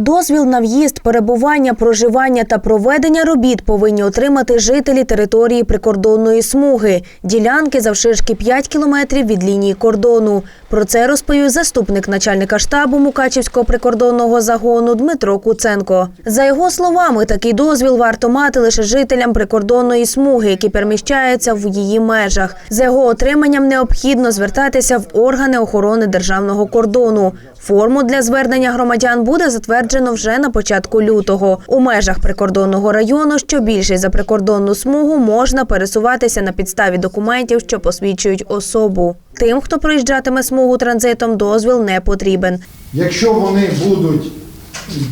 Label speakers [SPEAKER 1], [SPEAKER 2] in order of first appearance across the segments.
[SPEAKER 1] Дозвіл на в'їзд, перебування, проживання та проведення робіт повинні отримати жителі території прикордонної смуги, ділянки завширшки 5 кілометрів від лінії кордону. Про це розповів заступник начальника штабу Мукачівського прикордонного загону Дмитро Куценко. За його словами, такий дозвіл варто мати лише жителям прикордонної смуги, які переміщаються в її межах. За його отриманням необхідно звертатися в органи охорони державного кордону. Форму для звернення громадян буде затверджено вже на початку лютого. У межах прикордонного району, що більше за прикордонну смугу, можна пересуватися на підставі документів, що посвідчують особу. Тим, хто проїжджатиме смугу транзитом, дозвіл не потрібен.
[SPEAKER 2] Якщо вони будуть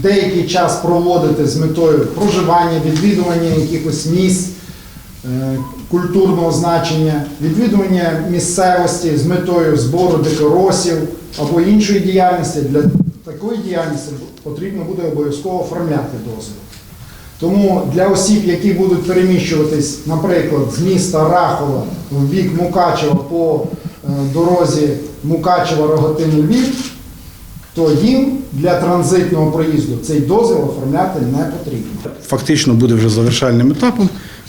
[SPEAKER 2] деякий час проводити з метою проживання, відвідування якихось місць культурного значення, відвідування місцевості з метою збору декоросів або іншої діяльності, для такої діяльності потрібно буде обов'язково оформляти дозвіл. Тому для осіб, які будуть переміщуватись, наприклад, з міста Рахова в бік Мукачева по е, дорозі Мукачева-Рогатин-Львів, то їм для транзитного проїзду цей дозвіл оформляти не потрібно.
[SPEAKER 3] фактично буде вже завершальним етапом,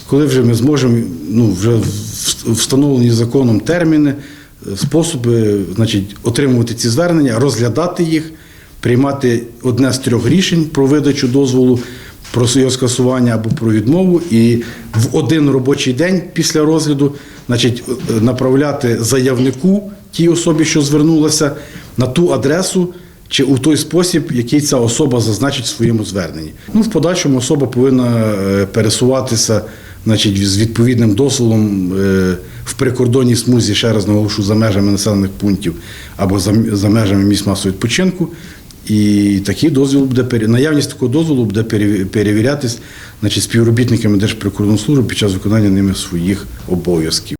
[SPEAKER 3] коли вже ми зможемо ну, вже встановлені законом терміни, е, способи значить, отримувати ці звернення, розглядати їх, приймати одне з трьох рішень про видачу дозволу, про його скасування або про відмову, і в один робочий день після розгляду значить, е, направляти заявнику тій особі, що звернулася, на ту адресу чи у той спосіб, який ця особа зазначить в своєму зверненні. Ну, в подальшому особа повинна е, пересуватися значить, з відповідним дозволом е, в прикордонній смузі, ще раз наголошу, за межами населених пунктів або за, межами місць масового відпочинку. І такий дозвіл буде наявність такого дозволу буде переві- перевірятись значить, співробітниками Держприкордонслужби під час виконання ними своїх обов'язків.